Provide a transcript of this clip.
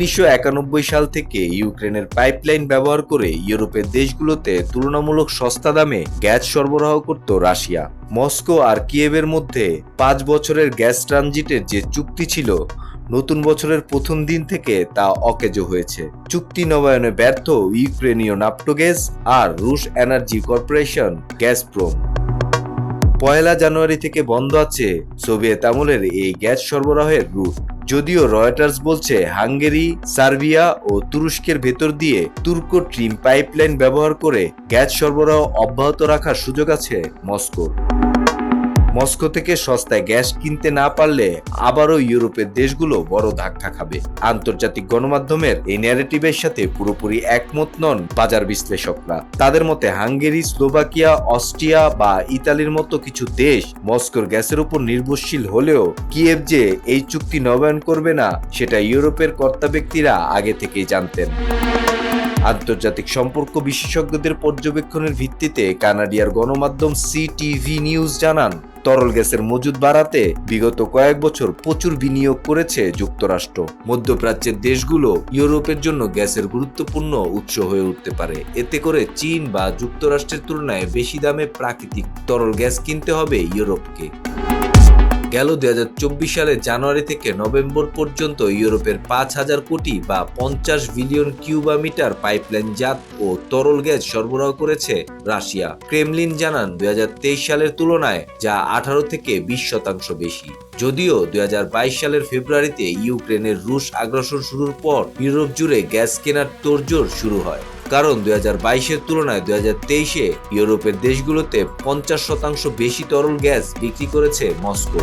উনিশশো একানব্বই সাল থেকে ইউক্রেনের পাইপলাইন ব্যবহার করে ইউরোপের দেশগুলোতে তুলনামূলক সস্তা দামে গ্যাস সরবরাহ করত রাশিয়া। মস্কো আর কিয়েভের মধ্যে পাঁচ বছরের গ্যাস ট্রানজিটের যে চুক্তি ছিল, নতুন বছরের প্রথম দিন থেকে তা অকেজো হয়েছে। চুক্তি নবায়নে ব্যর্থ ইউক্রেনীয় নাপ্টোগ্যাস আর রুশ এনার্জি কর্পোরেশন গ্যাসপ্রোম। পয়লা জানুয়ারি থেকে বন্ধ আছে সোভিয়েত আমলের এই গ্যাস সরবরাহের রুট। যদিও রয়টার্স বলছে হাঙ্গেরি, সার্বিয়া ও তুরস্কের ভেতর দিয়ে তুর্ক ট্রিম পাইপলাইন ব্যবহার করে গ্যাস সরবরাহ অব্যাহত রাখার সুযোগ আছে মস্কোর। মস্কো থেকে সস্তায় গ্যাস কিনতে না পারলে আবারও ইউরোপের দেশগুলো বড় ধাক্কা খাবে। আন্তর্জাতিক গণমাধ্যমের এই ন্যারেটিভের সাথে পুরোপুরি একমত নন বাজার বিশ্লেষকরা। তাদের মতে হাঙ্গেরি, স্লোভাকিয়া, অস্ট্রিয়া বা ইতালির মতো কিছু দেশ মস্কোর গ্যাসের উপর নির্ভরশীল হলেও কিয়েভ যে এই চুক্তি নবায়ন করবে না, সেটা ইউরোপের কর্তা ব্যক্তিরা আগে থেকেই জানতেন। আন্তর্জাতিক সম্পর্ক বিশেষজ্ঞদের পর্যবেক্ষণের ভিত্তিতে কানাডিয়ার গণমাধ্যম সিটিভি নিউজ জানান, তরল গ্যাসের মজুদ বাড়াতে বিগত কয়েক বছর প্রচুর বিনিয়োগ করেছে যুক্তরাষ্ট্র। মধ্যপ্রাচ্যের দেশগুলো ইউরোপের জন্য গ্যাসের গুরুত্বপূর্ণ উৎস হয়ে উঠতে পারে। এতে করে চীন বা যুক্তরাষ্ট্রের তুলনায় বেশি দামে প্রাকৃতিক তরল গ্যাস কিনতে হবে ইউরোপকে। গেল দু হাজার চব্বিশ সালের জানুয়ারি থেকে নভেম্বর পর্যন্ত ইউরোপের পাঁচ হাজার কোটি বা পঞ্চাশ বিলিয়ন কিউবা মিটার পাইপলাইন জাত ও তরল গ্যাস সরবরাহ করেছে রাশিয়া। ক্রেমলিন জানান দু হাজার তেইশ সালের তুলনায় যা আঠারো থেকে বিশ শতাংশ বেশি। যদিও দু হাজার বাইশ সালের ফেব্রুয়ারিতে ইউক্রেনের রুশ আগ্রাসন শুরুর পর ইউরোপ জুড়ে গ্যাস কেনার তোড়জোড় শুরু হয়। কারণ দুই হাজার বাইশের তুলনায় দুই হাজার তেইশে ইউরোপের দেশগুলোতে পঞ্চাশ শতাংশ বেশি তরল গ্যাস বিক্রি করেছে মস্কো।